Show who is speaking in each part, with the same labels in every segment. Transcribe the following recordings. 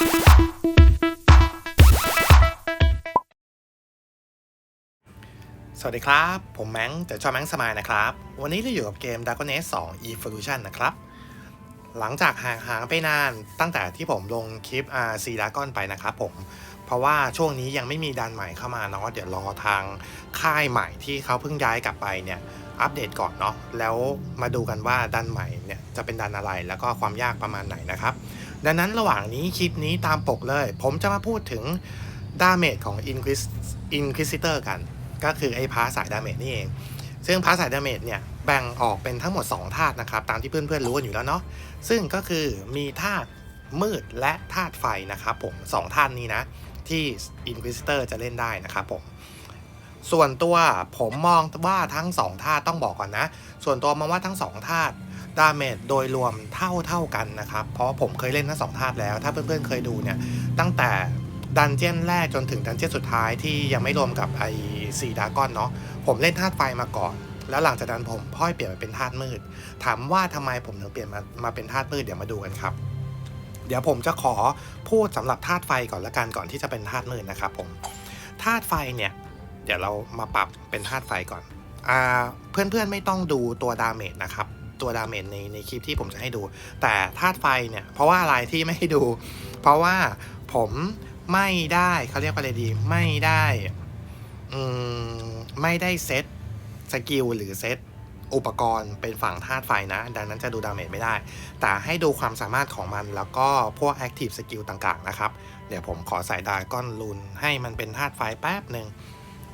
Speaker 1: สวัสดีครับ ผมแมงแต่ชอบแมงสมายนะครับ วันนี้เราอยู่กับเกม Dragon Age 2 Evolution นะครับ หลังจากห่างหางไปนานตั้งแต่ที่ผมลงคลิป RC Dragon ไปนะครับผม เพราะว่าช่วงนี้ยังไม่มีดันใหม่เข้ามาเนาะเดี๋ยวรอทางค่ายใหม่ที่เขาเพิ่งย้ายกลับไปเนี่ย อัปเดตก่อนเนาะแล้วมาดูกันว่าดันใหม่เนี่ยจะเป็นดันอะไรแล้วก็ความยากประมาณไหนนะครับ ดังนั้นระหว่างนี้คลิปนี้ตามปกเลย ผมจะมาพูดถึงดาเมจของ Inquis Inquisitor กัน ก็คือไอ้พาสายดาเมจนี่เอง ซึ่งพาสายดาเมจเนี่ยแบ่งออกเป็นทั้งหมด 2 ธาตุนะครับ ตามที่เพื่อนๆรู้กันอยู่แล้วเนาะซึ่งก็คือมีธาตุมืดและธาตุไฟนะครับผมสองธาตุนี้นะที่ Inquisitor จะเล่นได้นะครับผม ส่วนตัวผมมองว่าทั้ง2ธาตุต้องบอกก่อนนะ ส่วนตัวมองว่าทั้ง2ธาดาเมจโดยรวมเท่าเท่ากันนะครับ เพราะผมเคยเล่นทั้งสองธาตุแล้ว ถ้าเพื่อนๆเคยดูเนี่ย ตั้งแต่ดันเจี้ยนแรกจนถึงดันเจี้ยนสุดท้ายที่ยังไม่รวมกับไอซีดาก้อนเนาะ ผมเล่นธาตุไฟมาก่อน แล้วหลังจากนั้นผมพ่อยเปลี่ยนมาเป็นธาตุมืด ถามว่าทำไมผมถึงเปลี่ยนมามาเป็นธาตุมืดเดี๋ยวมาดูกันครับ เดี๋ยวผมจะขอพูดสำหรับธาตุไฟก่อนละกันก่อนที่จะเป็นธาตุมืดนะครับผม ธาตุไฟเนี่ย เดี๋ยวเรามาปรับเป็นธาตุไฟก่อนอ่าเพื่อนๆไม่ต้องดูตัวดาเมจนะครับ ตัวดาเมจในในคลิปที่ผมจะให้ดู แต่ธาตุไฟเนี่ย เพราะว่าอะไรที่ไม่ให้ดู เพราะว่าผมไม่ได้เขาเรียกว่าอะไรดี ไม่ได้อืมไม่ได้เซตสกิลหรือเซตอุปกรณ์เป็นฝั่งธาตุไฟนะ ดังนั้นจะดูดาเมจไม่ได้ แต่ให้ดูความสามารถของมันแล้วก็พวกแอคทีฟสกิลต่างๆนะครับ เดี๋ยวผมขอใส่ดาก้อนลูนให้มันเป็นธาตุไฟแป๊บหนึ่ง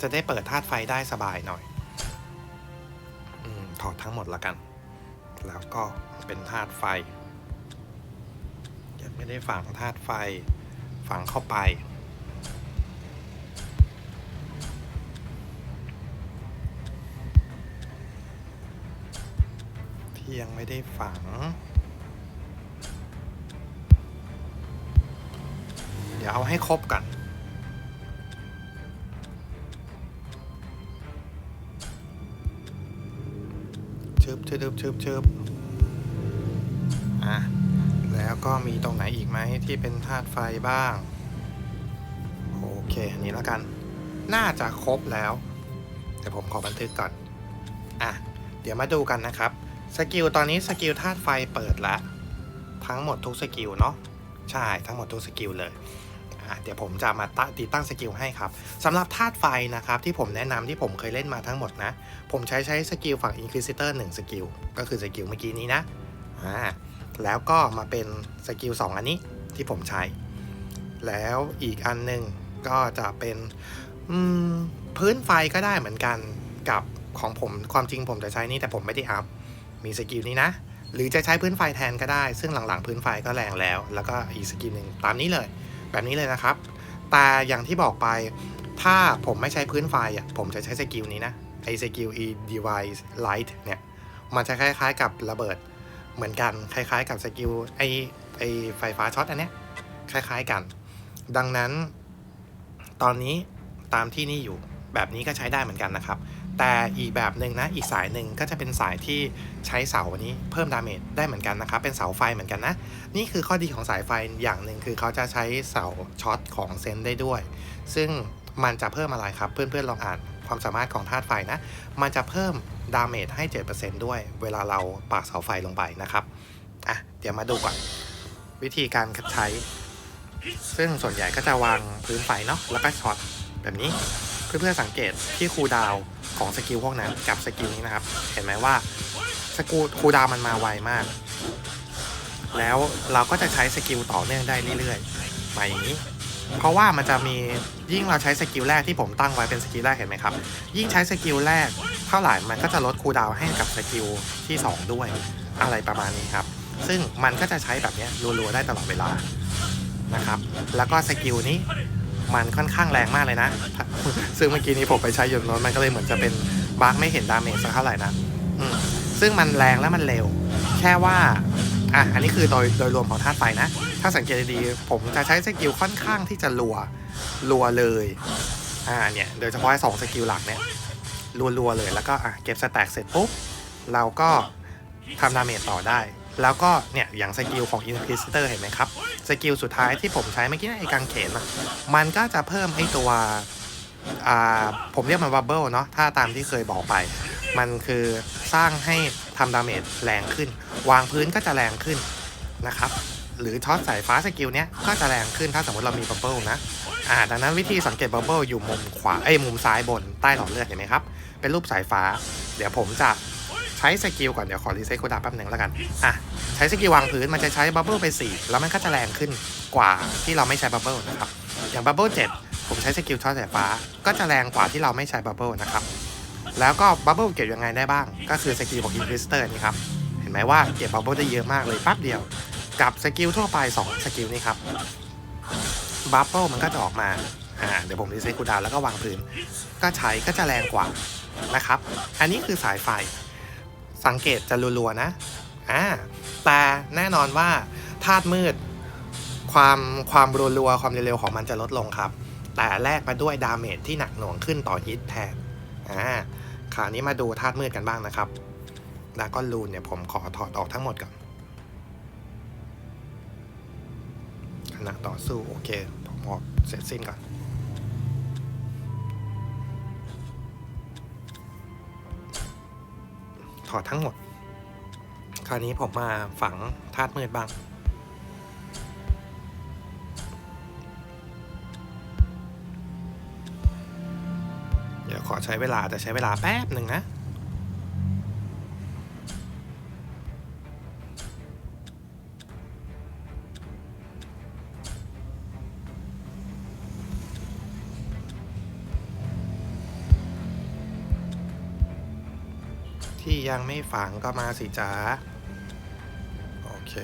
Speaker 1: จะได้เปิดธาตุไฟได้สบายหน่อยอถอดทั้งหมดแล้วกัน แล้วก็เป็นธาตุไฟ ยังไม่ได้ฝังธาตุไฟ ฝังเข้าไป ที่ยังไม่ได้ฝัง เดี๋ยวเอาให้ครบกัน ชึบชึบชึบชึบอะแล้วก็มีตรงไหนอีกไหมที่เป็นธาตุไฟบ้าง โอเค อันนี้แล้วกัน น่าจะครบแล้วเดี๋ยวผมขอบันทึกก่อน อะ เดี๋ยวมาดูกันนะครับ สกิลตอนนี้สกิลธาตุไฟเปิดแล้วทั้งหมดทุกสกิลเนาะ ใช่ ทั้งหมดทุกสกิลเลย เดี๋ยวผมจะมาติดตั้งสกิลให้ครับสำหรับธาตุไฟนะครับที่ผมแนะนำที่ผมเคยเล่นมาทั้งหมดนะ ผมใช้ใช้สกิลฝั่ง Inquisitor 1 สกิล ก็คือสกิลเมื่อกี้นี้นะอ่าแล้วก็มาเป็นสกิล2อันนี้ที่ผมใช้ แล้วอีกอันหนึ่งก็จะเป็นพื้นไฟก็ได้เหมือนกันกับของผมความจริงผมจะใช้นี่แต่ผมไม่ได้อัพมีสกิลนี้นะหรือจะใช้พื้นไฟแทนก็ได้ ซึ่งหลังๆพื้นไฟก็แรงแล้ว แล้วก็อีกสกิลหนึ่งตามนี้เลย แบบนี้เลยนะครับ แต่อย่างที่บอกไปถ้าผมไม่ใช้พื้นไฟอะผมจะใช้สกิลนี้นะไอสกิล e device light เนี่ย มันจะคล้ายๆกับระเบิดเหมือนกัน คล้ายๆกับสกิลไอไอไฟฟ้าช็อตอันเนี้ยคล้ายๆกัน ดังนั้น ตอนนี้ตามที่นี่อยู่แบบนี้ก็ใช้ได้เหมือนกันนะครับ แต่อีกแบบหนึ่งนะ อีกสายหนึ่งก็จะเป็นสายที่ใช้เสาอันนี้เพิ่มดาเมจได้เหมือนกันนะครับ เป็นเสาไฟเหมือนกันนะ นี่คือข้อดีของสายไฟอย่างหนึ่งคือเขาจะใช้เสาช็อตของเซนได้ด้วย ซึ่งมันจะเพิ่มอะไรครับ เพื่อนๆลองอ่านความสามารถของธาตุไฟนะ มันจะเพิ่มดาเมจให้ 7%ด้วย เวลาเราปากเสาไฟลงไปนะครับ อะ เดี๋ยวมาดูก่อน วิธีการใช้ ซึ่งส่วนใหญ่ก็จะวางพื้นไฟเนาะ แล้วก็ช็อตแบบนี้ เพื่อนๆสังเกตที่คูดาวของสกิลพวกนั้นกับสกิลนี้นะครับ เห็นไหมว่าสกิลคูดาวมันมาไวมาก แล้วเราก็จะใช้สกิลต่อเนื่องได้เรื่อยๆมาอย่างนี้ เพราะว่ามันจะมียิ่งเราใช้สกิลแรกที่ผมตั้งไว้เป็นสกิลแรกเห็นไหมครับ ยิ่งใช้สกิลแรกเท่าไหร่มันก็จะลดคูดาวให้กับสกิลที่ 2 ด้วยอะไรประมาณนี้ครับ ซึ่งมันก็จะใช้แบบนี้รัวๆได้ตลอดเวลานะครับ แล้วก็สกิลนี้ มันค่อนข้างแรงมากเลยนะ ซึ่งเมื่อกี้นี้ผมไปใช้ยู่โน้นมันก็เลยเหมือนจะเป็นบั๊กไม่เห็นดาเมจสักเท่าไหร่นะซึ่งมันแรงและมันเร็ว แค่ว่าอะอันนี้คือโดยโดยรวมของธาตุไฟนะ ถ้าสังเกตดีผมจะใช้สกิลค่อนข้างที่จะรัวรัวเลยอ่าเนี่ยโดยเฉพาะสองสกิลหลักเนี่ยรัวๆเลยแล้วก็อะเก็บสแต็กเสร็จปุ๊บเราก็ทำดาเมจต่อได้ แล้วก็เนี่ยอย่างสกิลของ Inquisitor เห็นไหมครับ สกิลสุดท้ายที่ผมใช้เมื่อกี้ไอ้กางเขนอะมันก็จะเพิ่มไอ้ตัวผมเรียกมันบับเบิลเนาะถ้าตามที่เคยบอกไป มันคือสร้างให้ทำดาเมจแรงขึ้น วางพื้นก็จะแรงขึ้นนะครับ หรือช็อตสายฟ้าสกิลเนี้ยก็จะแรงขึ้นถ้าสมมติเรามีบับเบิลนะอ่าดังนั้นวิธีสังเกตบับเบิลอยู่มุมขวาเอ้ยมุมซ้ายบนใต้หลอดเลือดเห็นไหมครับ เป็นรูปสายฟ้า เดี๋ยวผมจะ ใช้สกิลก่อน เดี๋ยวขอรีเซ็ตคูลดาวแป๊บหนึ่งแล้วกัน อะ ใช้สกิลวางพื้นมันจะใช้บับเบิ้ลไป4แล้วมันก็จะแรงขึ้นกว่าที่เราไม่ใช้บับเบิ้ลนะครับ อย่างบับเบิ้ล7ผมใช้สกิลช็อตสายฟ้า ก็จะแรงกว่าที่เราไม่ใช้บับเบิ้ลนะครับ แล้วก็บับเบิ้ลเก็บยังไงได้บ้าง ก็คือสกิลของอินคริสเตอร์นี่ครับ เห็นไหมว่าเก็บบับเบิ้ลได้เยอะมากเลยแป๊บเดียว กับสกิลทั่วไป 2 สกิลนี่ครับ บับเบิ้ลมันก็จะออกมาอ่าเดี๋ยวผมรีเซ็ตคูลดาวแล้วก็วางพื้น ก็ใช้ก็จะแรงกว่านะครับ อันนี้คือสายไฟ สังเกตจะรัวๆนะอ่าแต่แน่นอนว่าธาตุมืด ความความรัวๆความเร็วๆของมันจะลดลงครับ แต่แลกมาด้วยดาเมจที่หนักหน่วงขึ้นต่อฮิตแทนอ่าคราวนี้มาดูธาตุมืดกันบ้างนะครับดากอนลูนเนี่ยผมขอถอดออกทั้งหมดก่อนขณะต่อสู้โอเคผมออกเสร็จสิ้นก่อน อดทั้งหมด คราวนี้ผมมาฝังธาตุมืดบ้างเดี๋ยวขอใช้เวลาแต่ใช้เวลาแป๊บหนึ่งนะ ที่ยังไม่ฝังก็มาสิจ้าโอเค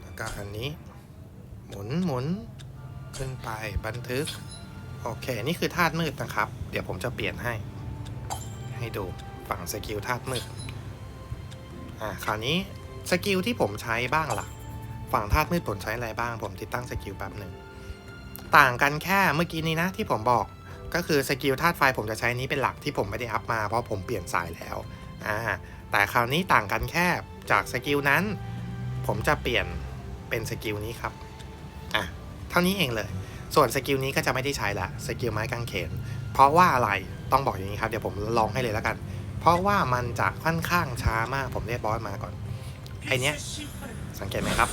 Speaker 1: แล้วก็อันนี้ หมุนหมุนขึ้นไปบันทึก โอเค นี่คือธาตุมืดนะครับ เดี๋ยวผมจะเปลี่ยนให้ ให้ดูฝั่งสกิลธาตุมืด อ่า คราวนี้สกิลที่ผมใช้บ้างล่ะ ฝั่งธาตุมืดผมใช้อะไรบ้าง ผมติดตั้งสกิลแป๊บหนึ่ง ต่างกันแค่เมื่อกี้นี้นะที่ผมบอก ก็คือสกิลธาตุไฟผมจะใช้นี้เป็นหลักที่ผมไม่ได้อัพมาเพราะผมเปลี่ยนสายแล้วอ่าแต่คราวนี้ต่างกันแค่จากสกิลนั้น ผมจะเปลี่ยนเป็นสกิลนี้ครับอะเท่านี้เองเลย ส่วนสกิลนี้ก็จะไม่ได้ใช้ละสกิลไม้กางเขน เพราะว่าอะไรต้องบอกอย่างนี้ครับเดี๋ยวผมลองให้เลยแล้วกัน เพราะว่ามันจะค่อนข้างช้ามากผมเรียกบอสมาก่อนไอเนี้ยสังเกตไหมครับ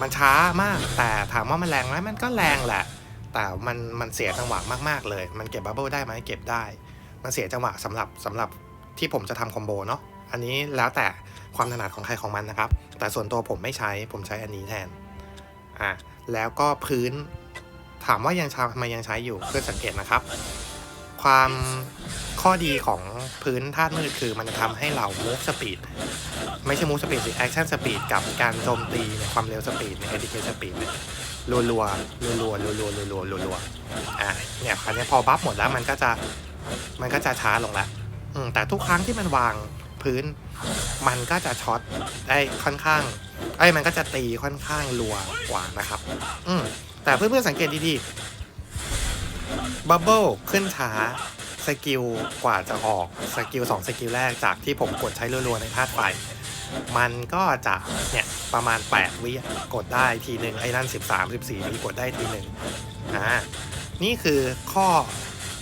Speaker 1: มันช้ามากแต่ถามว่ามันแรงไหมมันก็แรงแหละ แต่มันมันเสียจังหวะมากๆเลย มันเก็บบับเบิลได้ไหมเก็บได้ มันเสียจังหวะสำหรับสำหรับที่ผมจะทำคอมโบเนาะอันนี้แล้วแต่ความถนัดของใครของมันนะครับ แต่ส่วนตัวผมไม่ใช้ผมใช้อันนี้แทนอะแล้วก็พื้นถามว่ายังใช้ทำไมยังใช้อยู่เพื่อสังเกตนะครับ ความข้อดีของพื้นธาตุมืดคือมันจะทำให้เรา move speed ไม่ใช่ move speed สิ action speed กับการโจมตีในความเร็ว speed ใน educate speed เนี่ย รัวรัวรัวรัวรัวรัวรัวรัวรัวรัวอะเนี่ยคราวนี้พอบัฟหมดแล้วมันก็จะมันก็จะช้าลงล้วอืมแต่ทุกครั้งที่มันวางพื้น มันก็จะช็อตได้ค่อนข้างไอ้มันก็จะตีค่อนข้างรัวกว่านะครับ อืมแต่เพื่อนๆสังเกตดีๆบับเบิลขึ้นช้าสกิลกว่าจะออกสกิล2สกิลแรกจากที่ผมกดใช้รัวๆในธาตุไฟ มันก็จะเนี่ยประมาณ 8 วิกดได้ทีหนึ่งไอ้นั่น 13 14วิกดได้ทีหนึ่งอ่านี่คือข้อ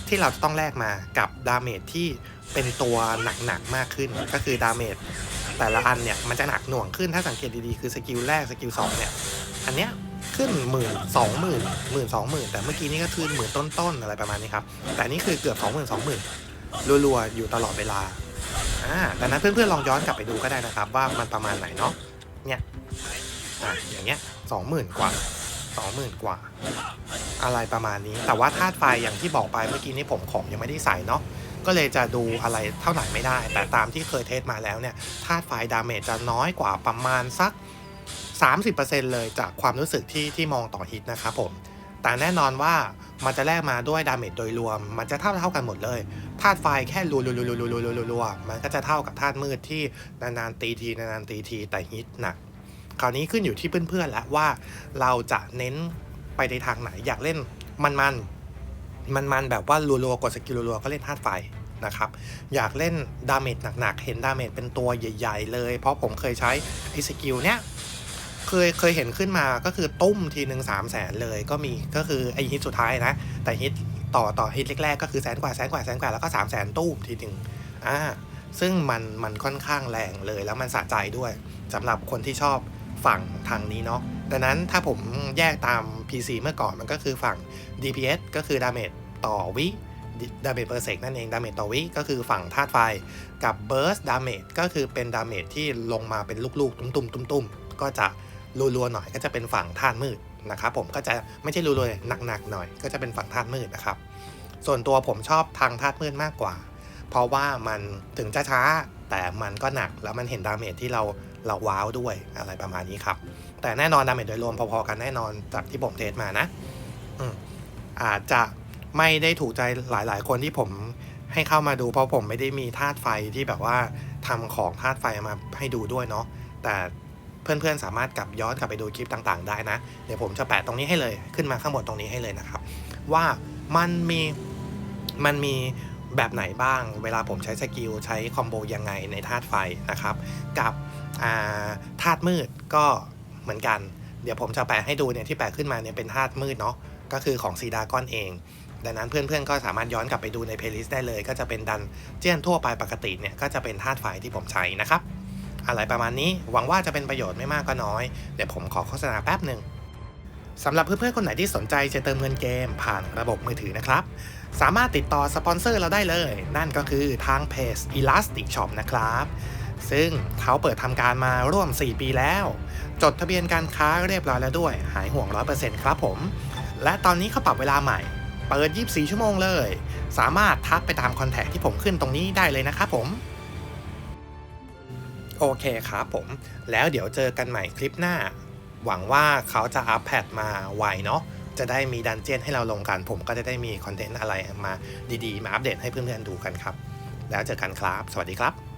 Speaker 1: ที่เราต้องแลกมากับดาเมจที่เป็นตัวหนักๆมากขึ้นก็คือดาเมจแต่ละอันเนี่ยมันจะหนักหน่วงขึ้นถ้าสังเกตดีๆคือสกิลแรกสกิลสองเนี่ยอันเนี้ยขึ้นหมื่นสองหมื่นหมื่นสองหมื่นแต่เมื่อกี้นี่ก็ขึ้นหมื่นต้นๆอะไรประมาณนี้ครับแต่นี่คือเกือบสองหมื่นสองหมื่นรัวๆอยู่ตลอดเวลา อ่าดังนั้นเพื่อนๆลองย้อนกลับไปดูก็ได้นะครับ ว่ามันประมาณไหนเนาะเนี่ยอะอย่างเงี้ยสองหมื่นกว่าสองหมื่นกว่า อะไรประมาณนี้ แต่ว่าธาตุไฟอย่างที่บอกไปเมื่อกี้นี้ผมของยังไม่ได้ใส่เนาะก็เลยจะดูอะไรเท่าไหร่ไม่ได้ แต่ตามที่เคยเทสมาแล้วเนี่ยธาตุไฟดาเมจจะน้อยกว่าประมาณสัก 30%เลยจากความรู้สึกที่ที่มองต่อฮิตนะครับผม แต่แน่นอนว่ามันจะแลกมาด้วยดาเมจโดยรวม มันจะเท่าเท่ากันหมดเลยธาตุไฟแค่รัวรัวรัวรัวรัวรัวมันก็จะเท่ากับธาตุมืดที่นานๆตีทีนานๆตีทีแต่ฮิตหนักคราวนี้ขึ้นอยู่ที่เพื่อนๆแล้วว่าเราจะเน้นไปในทางไหนอยากเล่นมันมันมันมันแบบว่ารัวรัวกดสกิลรัวๆก็เล่นธาตุไฟนะครับอยากเล่นดาเมจหนักๆ เห็นดาเมจเป็นตัวใหญ่ ๆ เลย เพราะผมเคยใช้ไอ้สกิลเนี้ย เคยเคยเห็นขึ้นมาก็คือตุ้มทีหนึ่งสามแสนเลยก็มีก็คือไอฮิตสุดท้ายนะ แต่ฮิตต่อต่อฮิตแรกๆก็คือแสนกว่าแสนกว่าแสนกว่าแล้วก็สามแสนตุ้มทีหนึ่งอ่าซึ่งมันมันค่อนข้างแรงเลยแล้วมันสะใจด้วยสำหรับคนที่ชอบฝั่งทางนี้เนาะดังนั้นถ้าผมแยกตาม PC เมื่อก่อนมันก็คือฝั่ง DPS ก็คือดาเมจต่อวิดาเมจเปอร์เซกนั่นเองดาเมจต่อวิก็คือฝั่งธาตุไฟ กับ Burst Damage ก็คือเป็นดาเมจที่ลงมาเป็นลูกๆ ตุ้มๆตุ้มๆก็จะ รัวๆหน่อยก็จะเป็นฝั่งธาตุมืดนะครับผมก็จะไม่ใช่รัวๆหนักๆหน่อย ก็จะเป็นฝั่งธาตุมืดนะครับ ส่วนตัวผมชอบทางธาตุมืดมากกว่า เพราะว่ามันถึงจะช้าแต่มันก็หนักแล้วมันเห็นดาเมจที่เราเราว้าวด้วยอะไรประมาณนี้ครับ แต่แน่นอนดาเมจโดยรวมพอๆกันแน่นอนจากที่ผมเทสมานะอือาจจะไม่ได้ถูกใจหลายๆ คนที่ผมให้เข้ามาดูเพราะผมไม่ได้มีธาตุไฟที่แบบว่าทำของธาตุไฟมาให้ดูด้วยเนาะแต่ เพื่อนๆ สามารถกลับย้อนกลับไปดูคลิปต่างๆ ได้นะ เดี๋ยวผมจะแปะตรงนี้ให้เลยขึ้นมาข้างบนตรงนี้ให้เลยนะครับ ว่ามันมีมันมีแบบไหนบ้าง เวลาผมใช้สกิลใช้คอมโบยังไงในธาตุไฟนะครับ กับาธาตุมืดก็เหมือนกัน เดี๋ยวผมจะแปะให้ดูเนี่ยที่แปะขึ้นมาเนี่ยเป็นธาตุมืดเนาะก็คือของซีดาก้อนเองดังนั้นเพื่อนๆ ก็สามารถย้อนกลับไปดูในเพลย์ลิสต์ได้เลย ก็จะเป็นดันเจียนทั่วไปปกติเนี่ย ก็จะเป็นธาตุไฟที่ผมใช้นะครับ อะไรประมาณนี้หวังว่าจะเป็นประโยชน์ไม่มากก็น้อย เดี๋ยวผมขอโฆษณาแป๊บหนึ่งสำหรับเพื่อนๆคนไหนที่สนใจจะเติมเงินเกมผ่านระบบมือถือนะครับ สามารถติดต่อสปอนเซอร์เราได้เลย นั่นก็คือทางเพจ Elastic Shop นะครับ ซึ่งเขาเปิดทำการมาร่วม 4 ปีแล้ว จดทะเบียนการค้าเรียบร้อยแล้วด้วย หายห่วง 100%ครับผม และตอนนี้เขาปรับเวลาใหม่ เปิด 24 ชั่วโมงเลย สามารถทักไปตามคอนแทคที่ผมขึ้นตรงนี้ได้เลยนะครับผม โอเคครับผม แล้วเดี๋ยวเจอกันใหม่คลิปหน้า หวังว่าเขาจะอัปแพดมาไวเนาะจะได้มีดันเจียนให้เราลงกัน ผมก็จะได้มีคอนเทนต์อะไรมาดีๆ มาอัปเดตให้เพื่อนๆดูกันครับ แล้วเจอกันครับ สวัสดีครับ